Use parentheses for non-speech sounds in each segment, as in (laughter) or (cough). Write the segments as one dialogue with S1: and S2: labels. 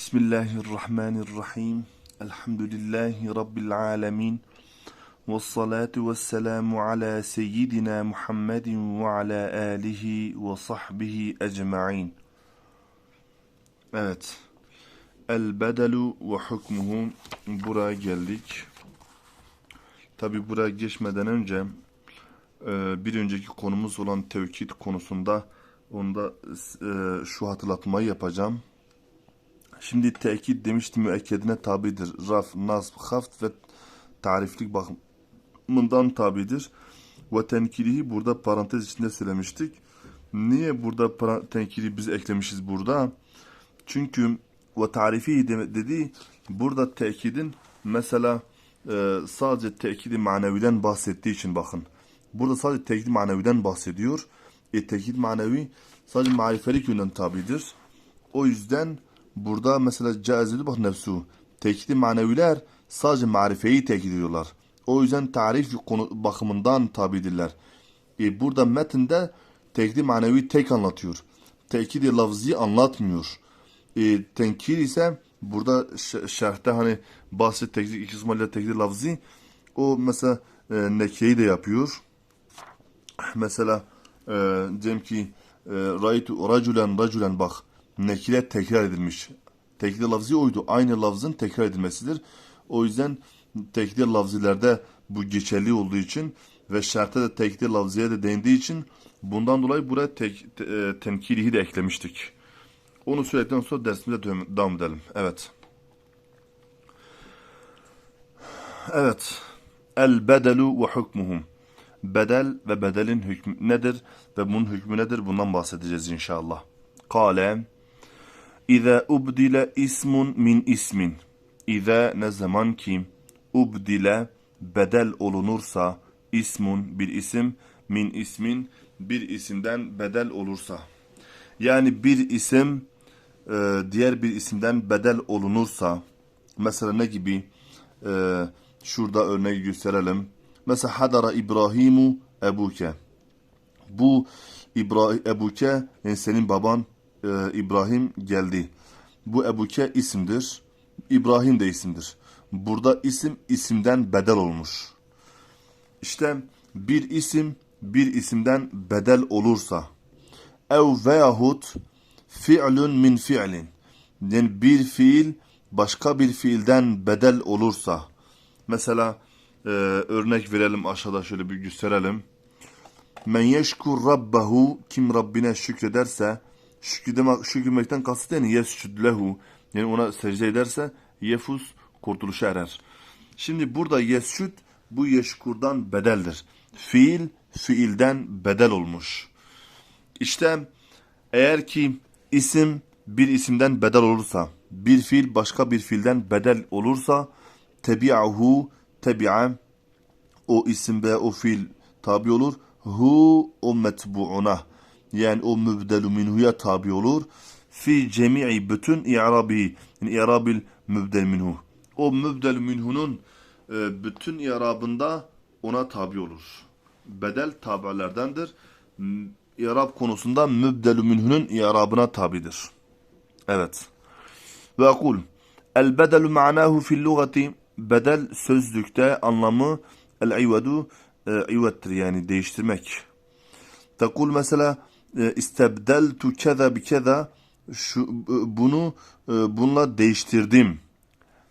S1: Bismillahirrahmanirrahim. Elhamdülillahi Rabbil alemin. Ve salatu ve selamu ala seyyidina Muhammedin ve ala alihi ve sahbihi ecma'in. Evet. El bedelu ve hukmuhu. Buraya geldik. Tabi buraya geçmeden önce e, bir önceki konumuz olan tevkid konusunda onda e, şu hatırlatmayı yapacağım. Şimdi tekit demiştim müekkedine tabidir. Raf, nasb, haft ve tariflik bakımından tabidir. Ve tenkilihi burada parantez içinde söylemiştik. Niye burada tenkili biz eklemişiz burada? Çünkü ve tarifi dedi burada tekidin mesela e, sadece tekidi maneviden bahsettiği için bakın. Burada sadece tekidi maneviden bahsediyor. E tekid manevi sadece marifelik yönden tabidir. O yüzden Burada mesela caizeli bak nefsu. Tekidi maneviler sadece marifeyi tekit ediyorlar. O yüzden tarif konu bakımından tabidirler. E burada metinde tekidi manevi tek anlatıyor. Tekidi lafzi anlatmıyor. E, tenkir ise burada şerhte hani bahsi tekidi iki kısmıyla tekidi lafzi o mesela e, nekeyi de yapıyor. Mesela e, diyelim ki e, raytu raculen raculen bak nekile tekrar edilmiş. Tekdir lafzı oydu. Aynı lafzın tekrar edilmesidir. O yüzden tekdir lafzilerde bu geçerli olduğu için ve şartta da tekdir lafziye de değindiği için bundan dolayı buraya tek, te, e, tenkilihi de eklemiştik. Onu söyledikten sonra dersimize devam edelim. Evet. Evet. El bedelu ve hukmuhum. Bedel ve bedelin hükmü nedir ve bunun hükmü nedir? Bundan bahsedeceğiz inşallah. Kale İza ubdile ismun min ismin. İza ne zaman ki ubdile bedel olunursa ismun bir isim min ismin bir isimden bedel olursa. Yani bir isim e, diğer bir isimden bedel olunursa mesela ne gibi e, şurada örneği gösterelim. Mesela hadara İbrahimu ebuke. Bu İbrahim ebuke yani senin baban e, İbrahim geldi. Bu Ebuke isimdir. İbrahim de isimdir. Burada isim isimden bedel olmuş. İşte bir isim bir isimden bedel olursa ev veyahut fi'lun min fi'lin yani bir fiil başka bir fiilden bedel olursa mesela e, örnek verelim aşağıda şöyle bir gösterelim. Men yeşkur rabbehu kim Rabbine şükrederse şükürdemek, şükürmekten kasıt yani yescud lehu yani ona secde ederse yefus kurtuluşa erer. Şimdi burada yescud bu yeşkurdan bedeldir. Fiil fiilden bedel olmuş. İşte eğer ki isim bir isimden bedel olursa, bir fiil başka bir fiilden bedel olursa, tebi'ahu tebi'a o isim ve o fiil tabi olur. Hu o metbu'una yani o mübdelu minhuya tabi olur. Fi cemi'i bütün i'rabi yani i'rabil mübdel minhu. O mübdel minhunun e, bütün i'rabında ona tabi olur. Bedel tabilerdendir. İ'rab konusunda mübdelu minhunun i'rabına tabidir. Evet. Ve akul El bedelu ma'nahu fil lugati bedel sözlükte anlamı el ivedu e, ivettir yani değiştirmek. Tekul mesela istebdeltu keza bi keza şu e, bunu e, bununla değiştirdim.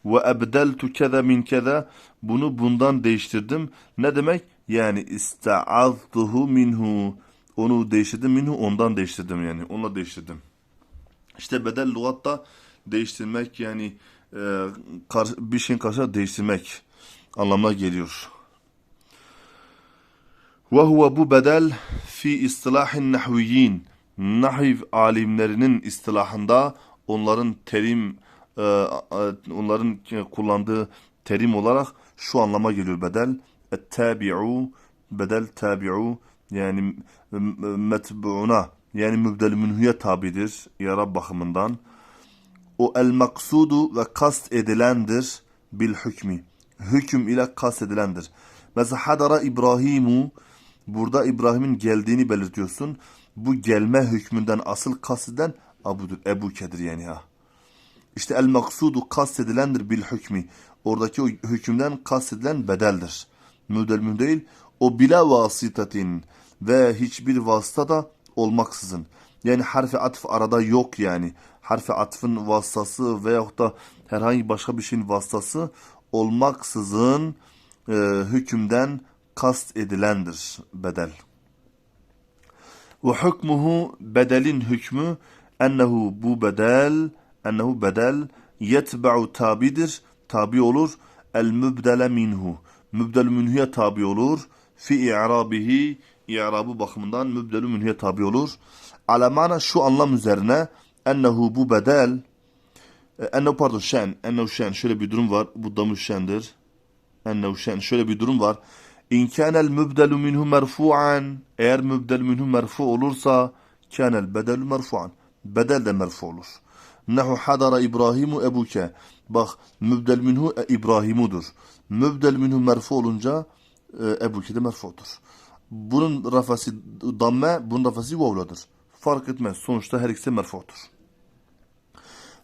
S1: Ve ebdeltu keza min keza bunu bundan değiştirdim. Ne demek? Yani ista'aztuhu minhu onu değiştirdim minhu ondan değiştirdim yani onunla değiştirdim. İşte bedel lügatta değiştirmek yani e, bir şeyin karşısında değiştirmek anlamına geliyor. Ve huve bu bedel fi istilahin nahviyin. Nahiv alimlerinin istilahında onların terim e, e, onların kullandığı terim olarak şu anlama geliyor bedel. Et-tabi'u bedel tabi'u yani metbu'una yani mübdel münhüye tabidir yarab bakımından. O el maksudu ve kast edilendir bil hükmü. Hüküm ile kast edilendir. Mesela hadara İbrahimu Burada İbrahim'in geldiğini belirtiyorsun. Bu gelme hükmünden asıl Abudur, Ebu Kedir yani ha. İşte el maksudu kastedilendir bil hükmü. Oradaki o hükümden kastedilen bedeldir. Mübdel münhu değil. O bila vasitatin ve hiçbir vasıta da olmaksızın. Yani harfi atf arada yok yani. Harfi atfın vasıtası veyahut da herhangi başka bir şeyin vasıtası olmaksızın e, hükümden kast edilendir bedel. Ve hükmuhu bedelin hükmü ennehu bu bedel ennehu bedel yetba'u tabidir tabi olur. El mübdele minhu. Mübdel minhuya tabi olur. Fi i'rabihi i'rabı bakımından mübdel minhuya tabi olur. Ala mana şu anlam üzerine ennehu bu bedel e, ennehu pardon şen ennehu şen şöyle bir durum var. Bu damı şendir. Ennehu şen şöyle bir durum var İn kânel mübdelu minhu merfu'an eğer mübdel minhu merfu olursa kânel bedelu merfu'an bedel de merfu olur. Nehu hadara İbrahimu ebuke bak mübdel minhu e, İbrahimudur. Mübdel minhu merfu olunca e, ebuke de merfudur. Bunun rafası damme, bunun rafası vavladır. Fark etmez. Sonuçta her ikisi merfudur.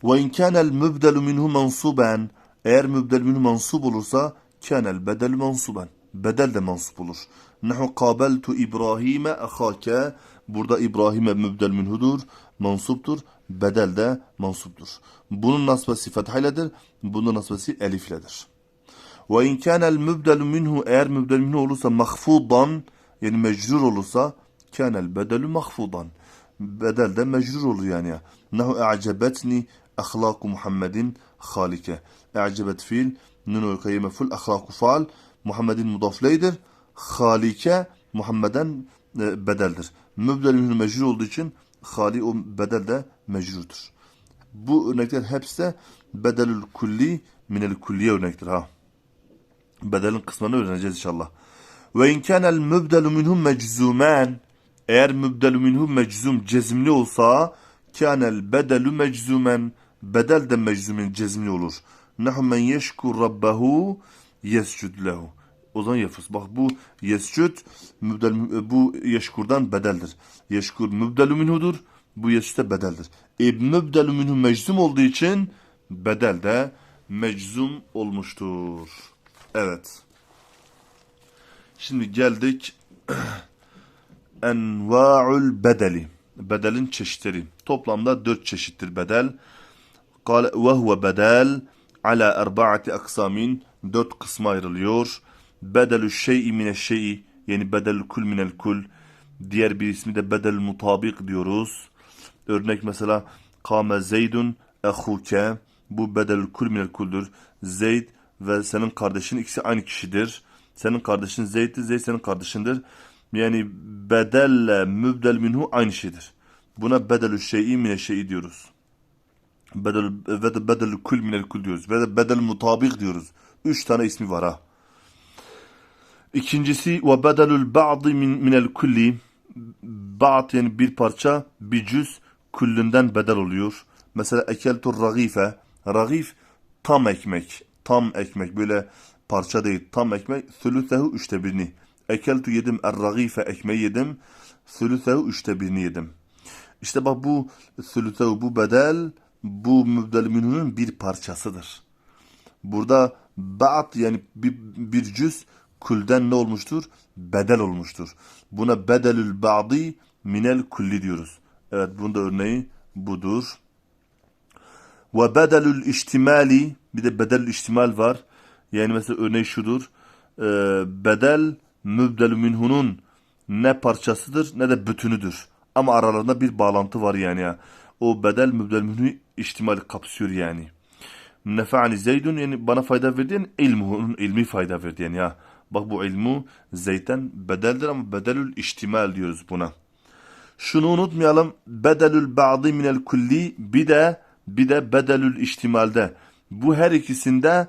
S1: Ve in kânel mübdelu minhu mansuben eğer mübdel minhu mansub olursa kânel bedel mansuben bedel de mansup olur. Nehu kabeltu İbrahim'e ehake burada İbrahim'e mübdel minhudur, mansuptur. Bedel de mansuptur. Bunun nasbesi fethayledir, bunun nasbesi elifledir. Ve in kânel mübdelu minhu eğer mübdel minhu olursa mahfudan yani mecrur olursa kânel bedelu mahfudan. Bedel de mecrur olur yani. Nehu e'cebetni ahlaku Muhammedin halike. E'cebet fiil, nunu kayyime ful, ahlaku faal. Muhammed'in mudafleydir. Halike Muhammed'den e, bedeldir. Mübdel minhu mecrur olduğu için hali o bedel de mecrurdur. Bu örnekler hepsi de bedelül kulli minel kulliye örnektir ha. Bedelin kısmını öğreneceğiz inşallah. Ve in kânel mübdelu minhum meczumen eğer mübdelu minhum meczum cezimli olsa kânel bedelu meczumen bedel de meczumin cezimli olur. Nehu men yeşkur rabbehu yescud lehu. O zaman yapız. Bak bu yescud mübdel, bu yeşkurdan bedeldir. Yeşkur mübdelü minhudur. Bu yescud de bedeldir. E mübdelü minhu meczum olduğu için bedel de meczum olmuştur. Evet. Şimdi geldik (clears throat) enva'ul bedeli. Bedelin çeşitleri. Toplamda dört çeşittir bedel. Kale ve huve bedel ala erbaati aksamin. Dört kısma ayrılıyor. Bedelü şey'i mine şey'i yani bedel kul minel kul. Diğer bir ismi de bedel mutabik diyoruz. Örnek mesela kâme zeydun ehuke. Bu bedel kul minel kuldür. Zeyd ve senin kardeşin ikisi aynı kişidir. Senin kardeşin Zeyd'dir, Zeyd senin kardeşindir. Yani bedelle mübdel minhu aynı şeydir. Buna bedelü şey'i mine şey'i diyoruz. Bedel, ve bedel kul minel kul diyoruz. Ve de bedel mutabik diyoruz. Üç tane ismi var ha. İkincisi ve bedelül ba'di min, minel kulli. Ba'd yani bir parça bir cüz küllünden bedel oluyor. Mesela ekeltur ragife. Ragif tam ekmek. Tam ekmek böyle parça değil tam ekmek. Sülüsehu üçte birini. Ekeltu yedim er ragife ekmeği yedim. Sülüsehu üçte birini yedim. İşte bak bu sülüsehu bu bedel bu mübdel minhunun bir parçasıdır. Burada ba'd yani bir, bir cüz kulden ne olmuştur? Bedel olmuştur. Buna bedelül ba'di minel kulli diyoruz. Evet bunda örneği budur. Ve bedelül ihtimali bir de bedelül ihtimal var. Yani mesela örneği şudur. Ee, bedel mübdelü minhunun ne parçasıdır ne de bütünüdür. Ama aralarında bir bağlantı var yani. Ya. O bedel mübdelü minhu ihtimali kapsıyor yani. Nefa'ni zeydun yani bana fayda verdi yani ilmuhunun ilmi fayda verdi yani ya. Bak bu ilmu zeyten bedeldir ama bedelül ihtimal diyoruz buna. Şunu unutmayalım. Bedelül ba'di minel kulli bir de bir de bedelül ihtimalde. Bu her ikisinde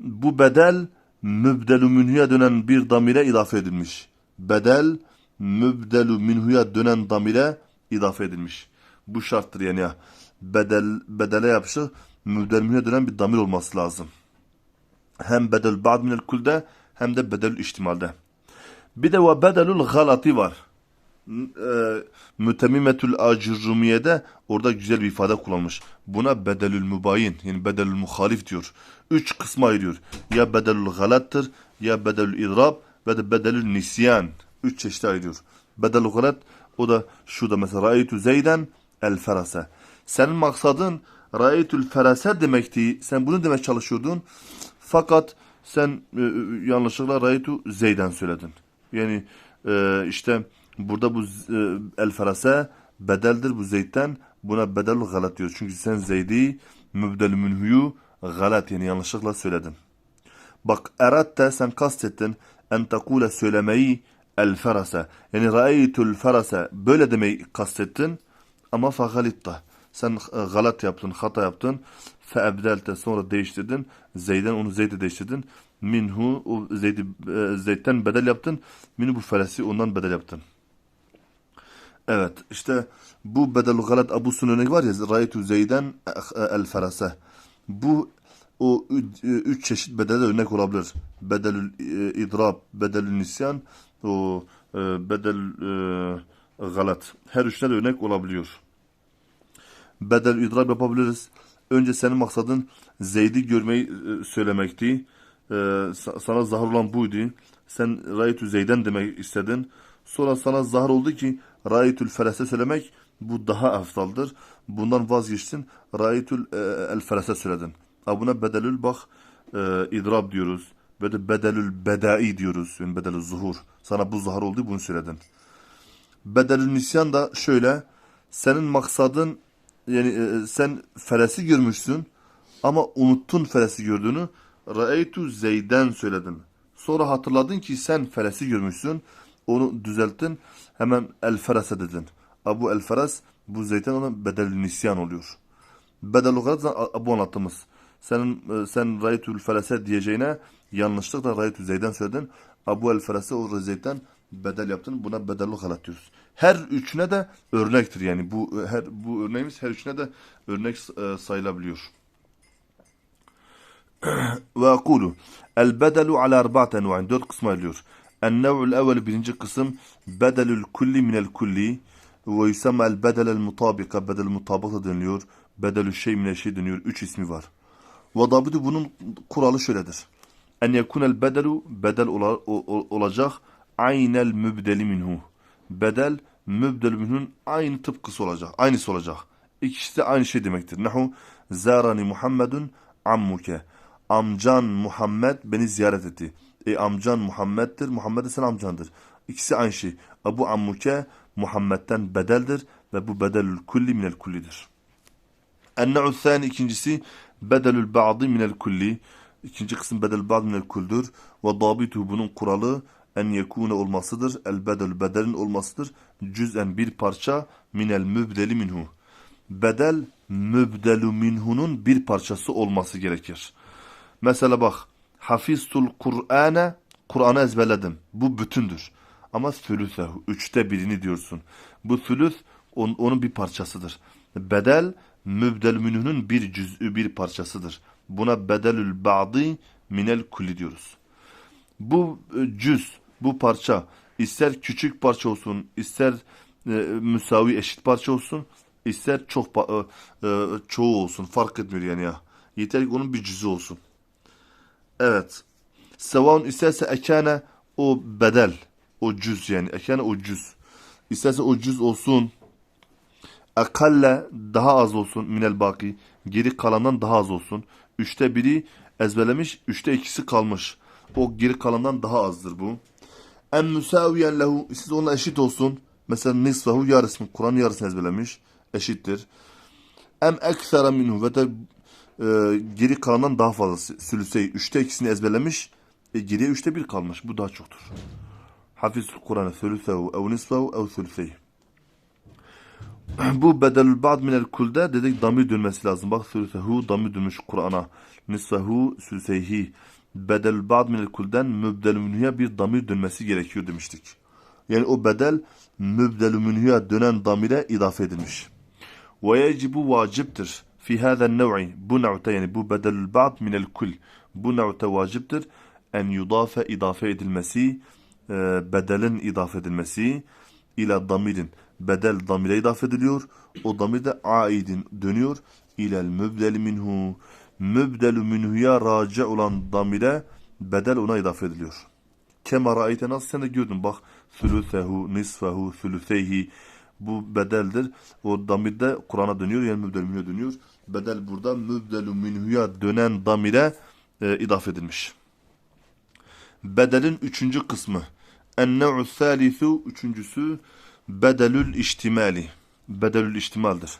S1: bu bedel mübdelü minhuya dönen bir damire idafe edilmiş. Bedel mübdelü minhuya dönen damire idafe edilmiş. Bu şarttır yani ya. Bedel, bedele yapışı mübdelü minhuya dönen bir damir olması lazım. Hem bedel ba'd minel kulde hem de bedelül ihtimalde. Bir de ve bedelül galati var. e, mütemimetül acirrumiyede orada güzel bir ifade kullanmış. Buna bedelül mübayin yani bedelül muhalif diyor. Üç kısma ayırıyor. Ya bedelül galattır ya bedelül idrab ve de bedelül nisyan. Üç çeşit ayırıyor. Bedelül galat o da şurada mesela ra'aytu zeyden el ferase. Senin maksadın ra'aytul ferase demekti. Sen bunu demek çalışıyordun. Fakat sen e, e, yanlışlıkla ra'aytu zeyden söyledin. Yani e, işte burada bu e, el ferase bedeldir bu zeytten. Buna bedel galat diyor. Çünkü sen zeydi mübdel münhuyu galat yani yanlışlıkla söyledin. Bak eratte sen kastettin en tekule söylemeyi el ferase. Yani ra'aytul ferase böyle demeyi kastettin ama fagalitta. Sen e, galat yaptın, hata yaptın. Feebdelte sonra değiştirdin. Zeyden onu zeyde değiştirdin. Minhu o zeydi, e, zeytten bedel yaptın. Minhu bu feresi ondan bedel yaptın. Evet işte bu bedel galat Abu Sun örnek var ya Raytu Zeyden el ferase. Bu o üç, çeşit bedelde örnek olabilir. Bedelül e, idrab, bedelül nisyan, o e, bedel e, galat. Her üçüne de örnek olabiliyor. Bedel idrab yapabiliriz. Önce senin maksadın Zeyd'i görmeyi e, söylemekti. E, sa- sana zahar olan buydu. Sen Raytu Zeyden demek istedin. Sonra sana zahar oldu ki Rayetül Felese söylemek bu daha aftaldır. Bundan vazgeçtin. Rayetül e, El Felese söyledin. Ha buna bedelül bak e, idrab diyoruz. De bedelül bedai diyoruz. Yani bedelül zuhur. Sana bu zahar oldu bunu söyledin. Bedelül nisyan da şöyle. Senin maksadın yani e, sen felesi görmüşsün ama unuttun felesi gördüğünü. Ra'eytu Zeyden söyledin. Sonra hatırladın ki sen felesi görmüşsün. Onu düzelttin. Hemen el ferese dedin. Abu el feres bu zeyten ona bedelül nisyan oluyor. Bedel olarak bu anlattığımız. Senin e, sen rayetül ferese diyeceğine yanlışlıkla rayetül zeyden söyledin. Abu el ferese o zeytten bedel yaptın. Buna bedellu halat diyoruz. Her üçüne de örnektir yani. Bu her bu örneğimiz her üçüne de örnek e, sayılabiliyor. (clears throat) Ve akulu el bedelu ala arba'at enva'in dört kısma ayrılıyor. El-nev'ul evvel birinci kısım bedelül kulli minel kulli ve yusamma el bedelel mutabika bedel mutabaka deniliyor. Bedelü şey minel şey deniyor. Üç ismi var. Ve dabidu bunun kuralı şöyledir. En yekunel bedelu bedel olacak aynel mübdeli minhu. Bedel mübdel minhun aynı tıpkısı olacak. Aynısı olacak. İkisi de aynı şey demektir. Nahu zarani Muhammedun ammuke. Amcan Muhammed beni ziyaret etti. E amcan Muhammed'dir. Muhammed de sen amcandır. İkisi aynı şey. Abu ammuke Muhammed'den bedeldir ve bu bedelül kulli minel kullidir. Enne'u thani ikincisi bedelül ba'di minel kulli. İkinci kısım bedel ba'd minel kuldür. Ve dabitu bunun kuralı en yekune olmasıdır. El bedel bedelin olmasıdır. Cüz'en bir parça minel mübdeli minhu. Bedel mübdelu minhunun bir parçası olması gerekir. Mesela bak hafiztul Kur'ane Kur'an'ı ezberledim. Bu bütündür. Ama sülüsehu üçte birini diyorsun. Bu sülüs on- onun bir parçasıdır. Bedel mübdel minhunun bir cüz'ü bir parçasıdır. Buna bedelül ba'di minel kulli diyoruz. Bu e, cüz, bu parça ister küçük parça olsun, ister e, müsavi eşit parça olsun, ister çok e, e, çoğu olsun fark etmiyor yani ya. Yeter ki onun bir cüzü olsun. Evet. Sevan isterse ekane o bedel, o cüz yani ekane o cüz. İsterse o cüz olsun, akalle daha az olsun minel baki, geri kalandan daha az olsun. Üçte biri ezberlemiş, üçte ikisi kalmış. O geri kalandan daha azdır bu. En müsaviyen lehu, siz onunla eşit olsun. Mesela nisfahu yarısını, Kur'an yarısını ezberlemiş, eşittir. Em eksera minhu ve de e, geri kalandan daha fazlası. Sülüseyi, üçte ikisini ezberlemiş, e, geriye üçte bir kalmış. Bu daha çoktur. Hafizul Kur'an'ı sülüsehu ev nisfahu ev sülüseyi. Bu bedelül ba'd minel kulde dedik damir dönmesi lazım. Bak sülüsehu damir dönmüş Kur'an'a. Nisfahu sülüseyhi. Bedelül ba'd minel kulden minhuya bir damir dönmesi gerekiyor demiştik. Yani o bedel mübdelü minhuya dönen damire idafe edilmiş. Ve yecibu vaciptir. Fi hâzen nev'i. Bu nev'te yani bu bedelül ba'd minel kul. Bu nev'te vaciptir. En yudafe idafe edilmesi, e, bedelin idafe edilmesi ila damirin bedel damire idaf ediliyor. O damir de aidin dönüyor. İlel mübdel minhu mübdelü minhuya raci olan damire bedel ona idaf ediliyor. Kema ra'ayte nasıl sen de gördün bak sülüsehu, nisfehu, sülüseyhi bu bedeldir. O damir de Kur'an'a dönüyor yani mübdel minhuya dönüyor. Bedel burada mübdelü minhuya dönen damire e, idaf edilmiş. Bedelin üçüncü kısmı. Ennev'u thalithu üçüncüsü bedelül iştimali. Bedelül iştimaldir.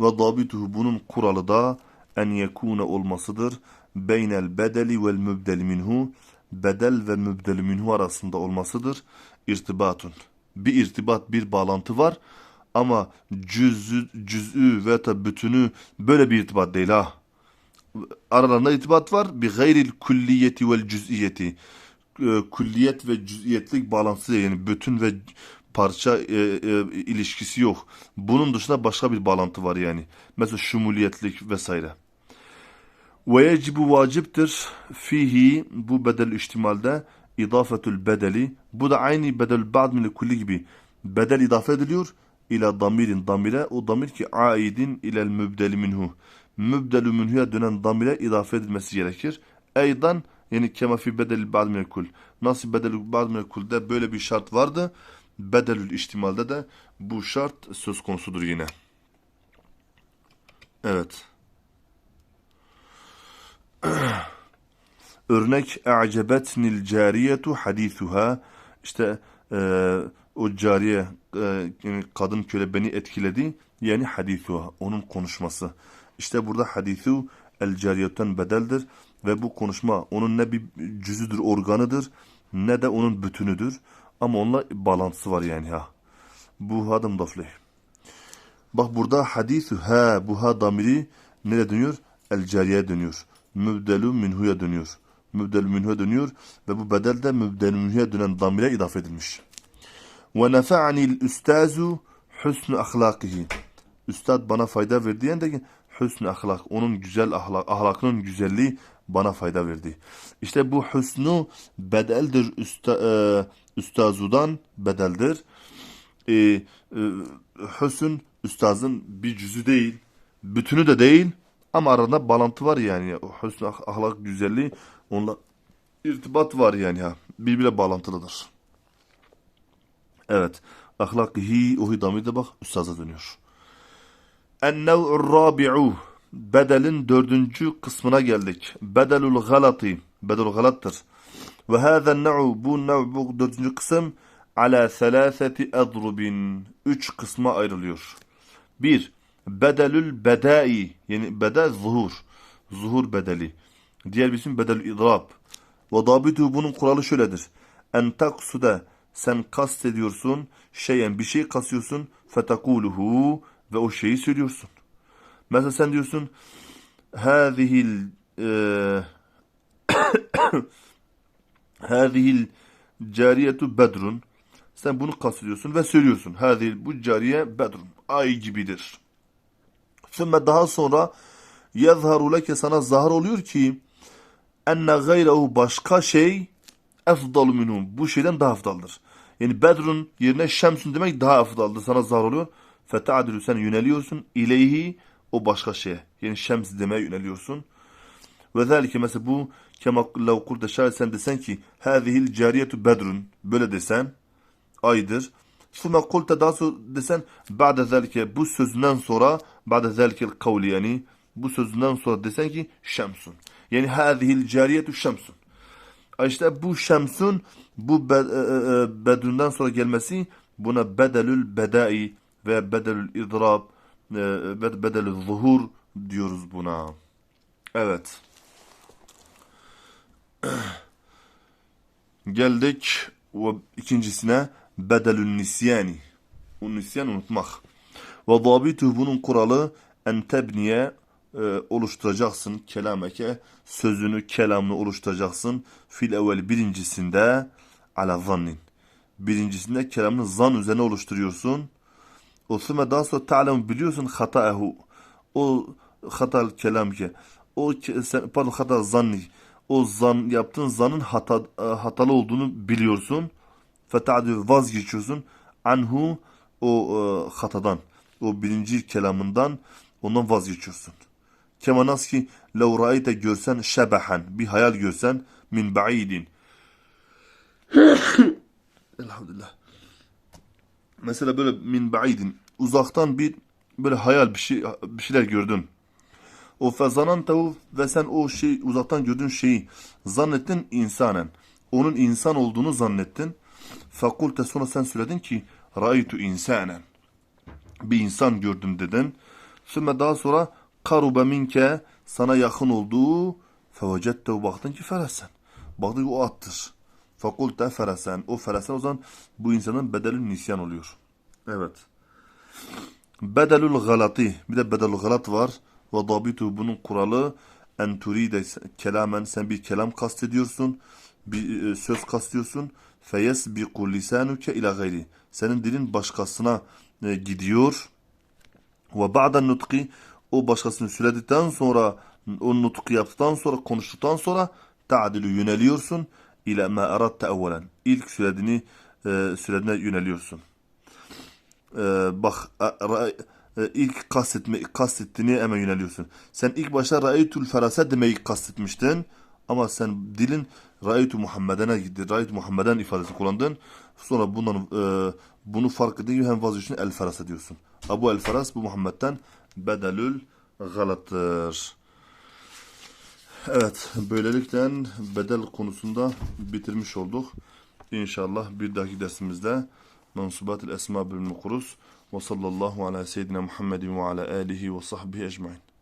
S1: Ve dabituhu bunun kuralı da en yekune olmasıdır. Beynel bedeli vel mübdeli minhu bedel ve mübdeli minhu arasında olmasıdır. İrtibatun. Bir irtibat, bir bağlantı var. Ama cüzü, cüz'ü ve da bütünü böyle bir irtibat değil ha. Aralarında irtibat var. Bir gayril kulliyeti vel cüz'iyeti. E, Kulliyet ve cüz'iyetlik bağlantısı yani bütün ve parça e, e, ilişkisi yok. Bunun dışında başka bir bağlantı var yani. Mesela şumuliyetlik vesaire. Ve yecibu vaciptir fihi bu bedel ihtimalde idafetül bedeli. Bu da aynı bedel ba'd min kulli gibi bedel idafe ediliyor ila damirin damire o damir ki aidin ilel mübdeli minhu mübdelü minhuya dönen damire idafe edilmesi gerekir. Eydan yani kema fi bedel ba'd min kul. Nasıl bedel ba'd min kulde böyle bir şart vardı. Bedelül ihtimalde de bu şart söz konusudur yine. Evet. (clears throat) Örnek a'cebetnil cariyetu hadisuha işte e, o cariye e, kadın köle beni etkiledi yani hadisuha onun konuşması. İşte burada hadisu el cariyetten bedeldir ve bu konuşma onun ne bir cüzüdür organıdır ne de onun bütünüdür ama onunla bağlantısı var yani ha. Bu hadım dafleh. Bak burada hadisu ha bu ha damiri nereye dönüyor? El cariye dönüyor. Mübdelü minhuya dönüyor. Mübdelü minhuya dönüyor ve bu bedel de mübdelü minhuya dönen damire idafe edilmiş. Ve nefa'anil üstazu husnu ahlakihi. Üstad bana fayda verdi yani de husnu ahlak. Onun güzel ahlak, ahlakının güzelliği bana fayda verdi. İşte bu husnu bedeldir üsta, e, üstazudan bedeldir. E, e, husn üstazın bir cüzü değil, bütünü de değil ama arada bağlantı var yani. O husn ah- ahlak güzelliği onunla irtibat var yani ha. Birbirine bağlantılıdır. Evet. Ahlak hi o hidamı da bak üstaza dönüyor. En-nev'ur bedelin dördüncü kısmına geldik. Bedelul galati. Bedelul galattır. Ve hâzen nev'u bu nev bu dördüncü kısım ala selâseti edrubin. Üç kısma ayrılıyor. Bir, bedelül bedai yani bedel zuhur. Zuhur bedeli. Diğer bir isim bedelül idrab. Ve dabitu bunun kuralı şöyledir. En taksuda sen kast ediyorsun, şeyen bir şey kasıyorsun, fetakuluhu ve o şeyi söylüyorsun. Mesela sen diyorsun, hâzihil eee (coughs) hâzihil cariyetu bedrun. Sen bunu kastediyorsun ve söylüyorsun. Hâzihil bu cariye bedrun. Ay gibidir. Sümme daha sonra yazharu leke sana zahar oluyor ki enne gayrehu başka şey efdalu minhum. Bu şeyden daha afdaldır. Yani bedrun yerine şemsun demek daha afdaldır. Sana zahar oluyor. Feta'dilu sen yöneliyorsun. İleyhi o başka şeye. Yani şems demeye yöneliyorsun. Ve zelike mesela bu kema lev kulde şayet sen desen ki hâzihil cariyetu bedrun. Böyle desen aydır. Sümme kulte daha sonra desen ba'de zelike bu sözünden sonra ba'de zelikel kavli yani bu sözünden sonra desen ki şemsun. Yani hâzihil cariyetu şemsun. İşte bu şemsun bu be, e, e, bedründen sonra gelmesi buna bedelül bedai ve bedelül idrab e, bedelül zuhur diyoruz buna. Evet. (clears throat) Geldik ve ikincisine bedelün nisyani. Nisyan unutmak. Ve dabituhu bunun kuralı en tebniye e, oluşturacaksın. Kelameke sözünü kelamını oluşturacaksın. Fil evvel birincisinde ala zannin. Birincisinde kelamını zan üzerine oluşturuyorsun. O sümme daha sonra ta'lemu biliyorsun hataehu. O hatal kelam ki o sen, pardon hata zanni. O zan yaptığın zanın hata, e, hatalı olduğunu biliyorsun. Feta'dü vazgeçiyorsun anhu o e, hatadan, o birinci kelamından ondan vazgeçiyorsun. Kema nasıl ki ra'ayte görsen şebahen, bir hayal görsen min ba'idin. (coughs) Elhamdülillah. Mesela böyle min ba'idin, uzaktan bir böyle hayal bir şey bir şeyler gördün. O fezanantehu ve sen o şey uzaktan gördüğün şeyi zannettin insanen. Onun insan olduğunu zannettin. Fakulte sonra sen söyledin ki ra'aytu insanen. Bir insan gördüm dedin. Sonra daha sonra karuba minke sana yakın olduğu fevecettehu baktın ki feresen. Baktın ki o attır. Fakulte feresen. O feresen o zaman bu insanın bedeli nisyan oluyor. Evet. Bedelül galati. Bir de bedelül galat var. Ve dabitu bunun kuralı en turide kelamen sen bir kelam kastediyorsun. Bir e, söz kastediyorsun. Feyes bi lisanuke ila gayri. Senin dilin başkasına e, gidiyor. Ve ba'den nutki o başkasını söyledikten sonra o nutku yaptıktan sonra konuştuktan sonra ta'dilu yöneliyorsun ila ma aratta evvelen. İlk söylediğini e, söylediğine yöneliyorsun. Ee, bak e, ilk kastetme kastettiğini hemen yöneliyorsun. Sen ilk başta ra'aytul feraset demeyi kastetmiştin ama sen dilin ra'aytu Muhammed'e gitti. Ra'aytu Muhammed'en ifadesi kullandın. Sonra bundan e, bunu fark edince hem vazgeçin el feras diyorsun. Abu el feras bu Muhammed'den bedelül galattır. Evet, böylelikle bedel konusunda bitirmiş olduk. İnşallah bir dahaki dersimizde Mansubat-ül Esma bölümünü kuruz. Ve sallallahu ala seyyidina Muhammedin ve ala alihi ve sahbihi ecmain.